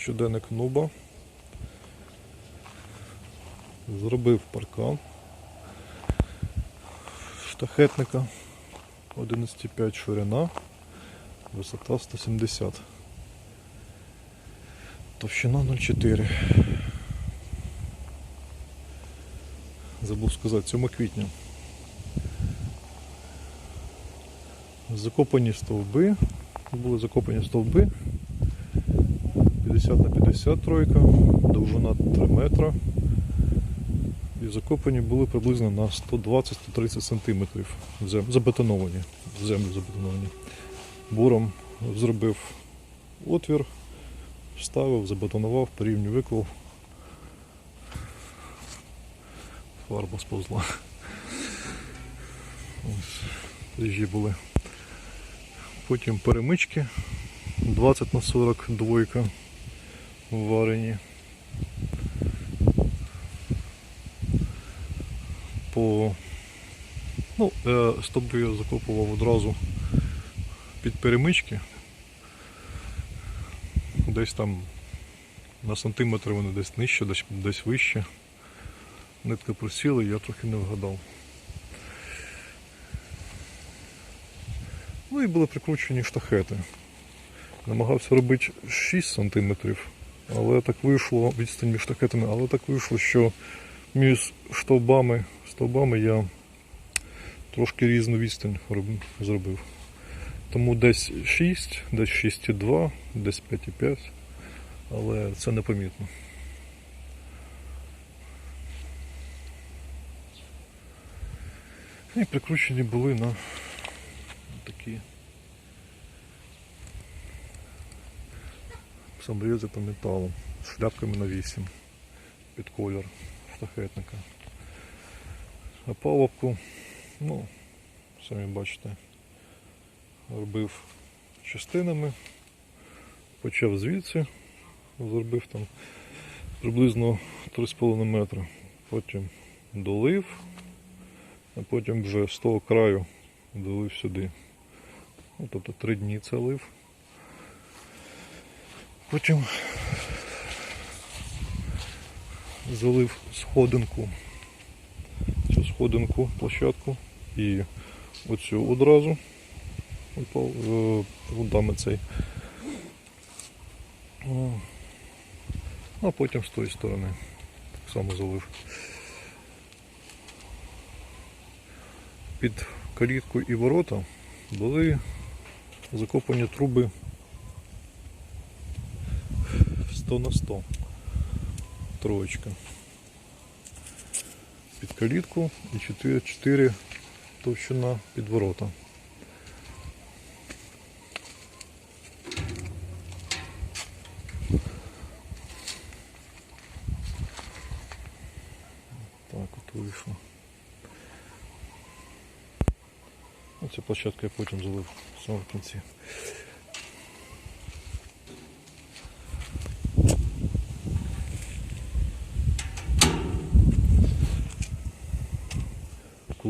щоденник нуба. Зробив паркан штахетника 11,5 ширина, висота 170. Товщина 0,4. Забув сказати, 7 квітня. Закопані стовби. Були закопані стовби. 50 на 50 тройка, довжина 3 метра. І закопані були приблизно на 120-130 см зем... забетоновані, в землю забетоновані. Буром зробив отвір, вставив, забетонував, по рівню виклав. Фарба сповзла. Ріжі були. Потім перемички 20 на 40 двойка варені. По ну, я закопував одразу під перемички. Десь там на сантиметр вони десь нижче, десь, десь вище. Нитка просіла, я трохи не вгадав. Ну і були прикручені штахети. Намагався робити 6 см, але так вийшло, відстань між штахетами, але так вийшло, що між стовбами, стовбами я трошки різну відстань зробив. Тому десь 6, десь 6,2, десь 5,5, але це непомітно. І прикручені були на такі саморези по металу з шляпками на 8 під колір штахетника. А палубку, ну, самі бачите, робив частинами, почав звідси, зробив там приблизно 3,5 метра, потім долив, а потім вже з того краю долив сюди. Ну, тобто три дні це лив. Потім залив сходинку, цю сходинку, площадку і оцю одразу упав е, цей. А потім з тої сторони так само залив. Під калітку і ворота були закопані труби 100 на 100. Троєчка. Під калітку і 4, 4 товщина під ворота. Так от вийшло. Оцю площадку я потім залив в самому кінці.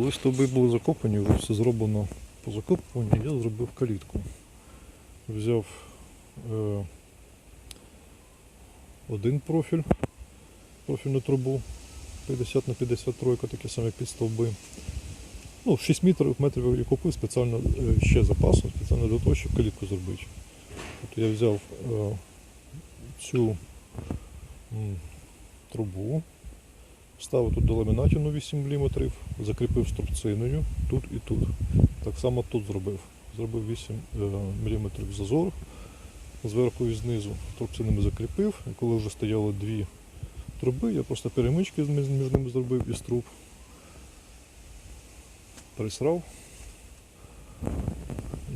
Коли стовби були закопані, вже все зроблено по закопуванню, я зробив калітку. Взяв е, один профіль, профільну трубу 50 на 53, такі самі під стовби. Ну, 6 метрів, метрів я купив спеціально е, ще запасом, спеціально для того, щоб калітку зробити. Тобто я взяв е, цю м, трубу, Ставив тут до ламінатів на 8 мм, закріпив струбциною тут і тут. Так само тут зробив. Зробив 8 мм зазор зверху і знизу. Струбцинами закріпив. І коли вже стояло дві труби, я просто перемички між ними зробив із труб. Присрав,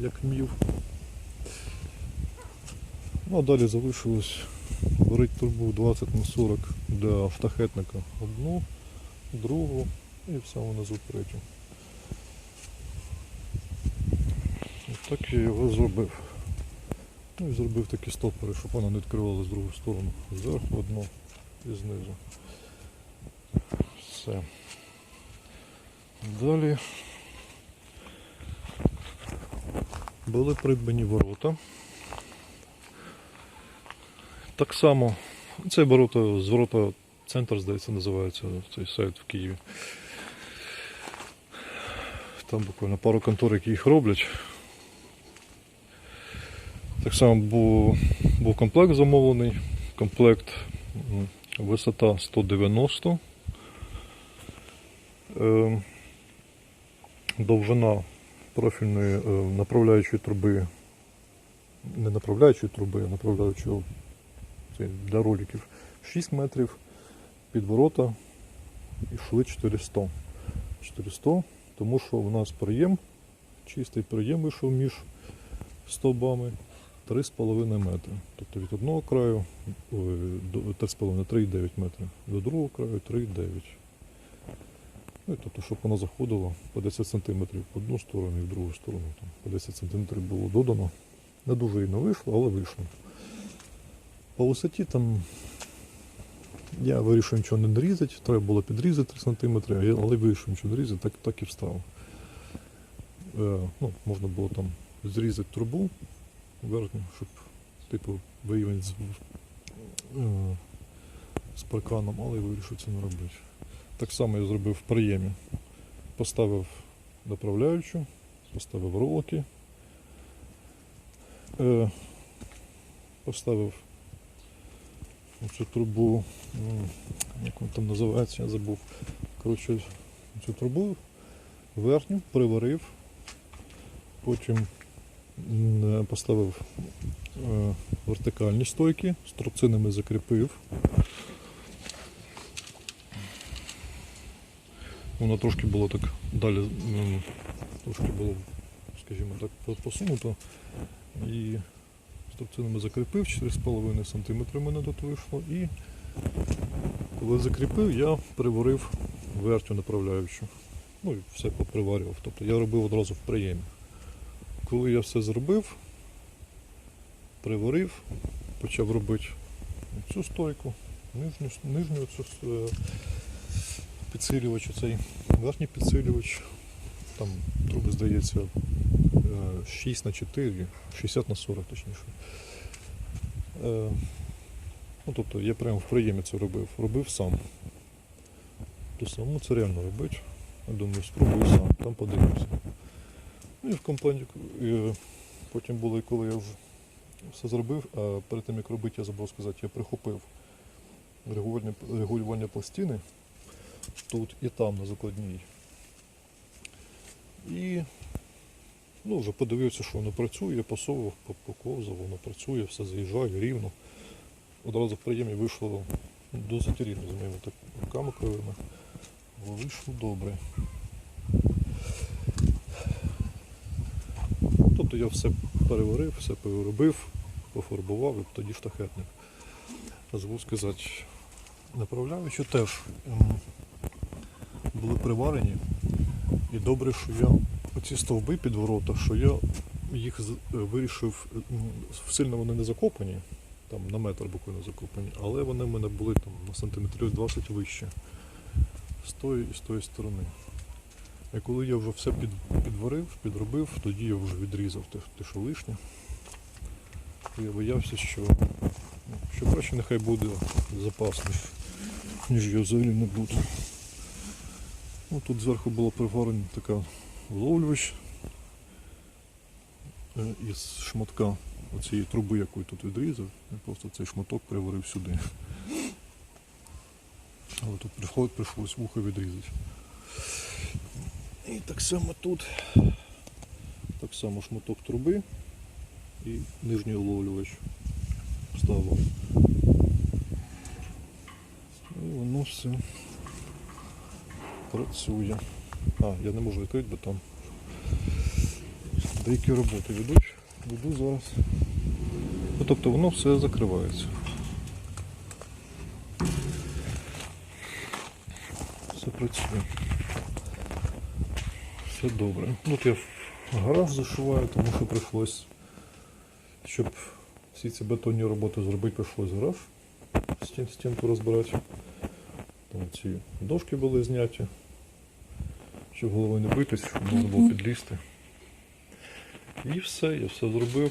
як мів. Ну а далі залишилось варити трубу 20 на 40 для штахетника одну, другу і в самому низу третю. Ось так я його зробив. Ну і зробив такі стопори, щоб вона не відкривала з другу сторону. Зверху одну і знизу. Все. Далі були придбані ворота Так само. Це ворота, з ворота центр, здається, називається цей сайт в Києві. Там буквально пару контор, які їх роблять. Так само був, був комплект замовлений. Комплект висота 190. Е, довжина профільної е, направляючої труби, не направляючої труби, а направляючого для роликів 6 метрів, підворота йшли 400. 400, тому що у нас приєм, чистий приєм вийшов між стовбами 3,5 метри. Тобто від одного краю 3,5, 3,9 метри, до другого краю 3,9. Ну, тобто, щоб воно заходило по 10 см в одну сторону і в другу сторону. Там, по 10 см було додано. Не дуже не вийшло, але вийшло. По висоті там я вирішив нічого не нарізати, треба було підрізати 3 см, але вирішив нічого не різати, так, так і встав. Е, ну, можна було там зрізати трубу верхню, щоб типу виявити з, е, з парканом, але вирішив це не робити. Так само я зробив в приємі. Поставив направляючу, поставив ролики, е, поставив цю трубу, як вона там називається, я забув. Коротше, цю трубу верхню приварив, потім поставив е, вертикальні стойки, з торцинами закріпив. Воно трошки було так далі, трошки було, скажімо так, посунуто. І з торцинами закріпив 4,5 см мене тут вийшло. І коли закріпив, я приварив верхню направляючу. Ну і все поприварював. Тобто я робив одразу в приємі. Коли я все зробив, приварив, почав робити цю стойку, нижню, нижню цю е, підсилювач, цей верхній підсилювач. Там труби, здається, 6 на 4, 60 на 40 точніше. Е, Ну, тобто я прямо в приємі це робив. Робив сам. То самому це реально робити. Я думаю, спробую сам, там подивимося. Ну і в компанії потім було, коли я все зробив, а перед тим як робити, я забув сказати, я прихопив регулювання пластини тут і там на закладній. І ну, вже подивився, що воно працює, посовував, по- поковзав, воно працює, все заїжджає рівно. Одразу в приємі вийшло досить рівно з моїми руками кривими. Вийшло добре. Тобто я все переварив, все переробив, пофарбував і тоді штахетник. Забув сказати, направляючи теж ем, були приварені. І добре, що я оці стовби під ворота, що я їх е, вирішив, сильно вони не закопані, там на метр буквально закопані, але вони в мене були там на сантиметрів 20 вище. З тої і з тої сторони. І коли я вже все під, підварив, підробив, тоді я вже відрізав те, те що лишнє. Я боявся, що, ну, що краще нехай буде запас, ніж, ніж його взагалі не буде. Ну, тут зверху було приварена така вловлювач е, із шматка оцієї труби, яку я тут відрізав. Я просто цей шматок приварив сюди. Але тут приход прийшлось вухо відрізати. І так само тут так само шматок труби і нижній уловлювач вставив. І воно все працює. А, я не можу відкрити, бо там деякі роботи ведуть. Веду зараз. Ну, тобто воно все закривається. Все працює. Все добре. Тут я гараж зашиваю, тому що прийшлось, щоб всі ці бетонні роботи зробити, прийшлось гараж стінку розбирати. Там ці дошки були зняті, щоб головою не битись, щоб можна було підлізти. І все, я все зробив.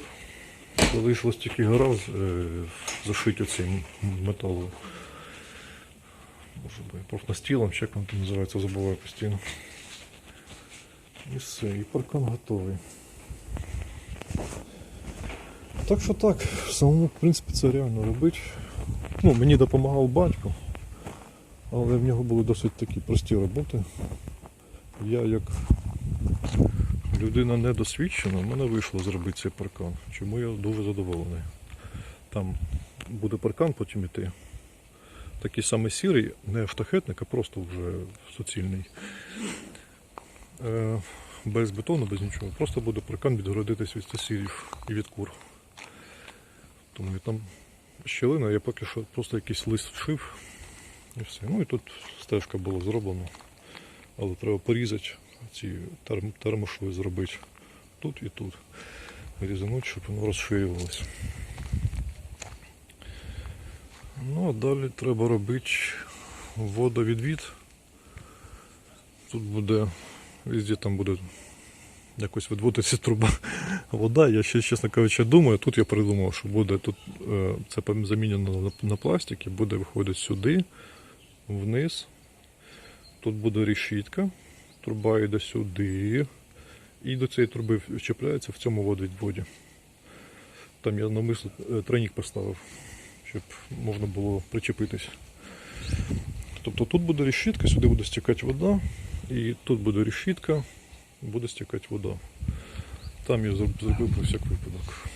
Залишилось тільки гараж е, зашити цим металом. Може би профнастілом, як він там називається, забуваю постійно. І все, і паркан готовий. Так що так, самому, в принципі, це реально робити. Ну, мені допомагав батько, але в нього були досить такі прості роботи. Я як людина недосвідчена, в мене вийшло зробити цей паркан. Чому я дуже задоволений. Там буде паркан потім іти. Такий самий сірий, не штахетник, а просто вже суцільний. Е, без бетону, без нічого. Просто буде паркан відгородитись від сусідів і від кур. Тому і там щілина, я поки що просто якийсь лист вшив і все. Ну і тут стежка була зроблена. Але треба порізати ці терм, термошви зробити тут і тут. Різануть, щоб воно розширювалося. Ну а далі треба робити водовідвід. Тут буде, везде там буде якось відводиться труба вода. Я ще, чесно кажучи, думаю, тут я придумав, що буде тут е, це замінено на пластик і буде виходити сюди, вниз. Тут буде решітка, труба йде сюди. І до цієї труби вчепляється в цьому водовідводі. Там я намисло е, тренік поставив, щоб можна було причепитись. Тобто тут буде решітка, сюди буде стікати вода, і тут буде решітка, буде стікати вода. Там я зроб- зробив про всяк випадок.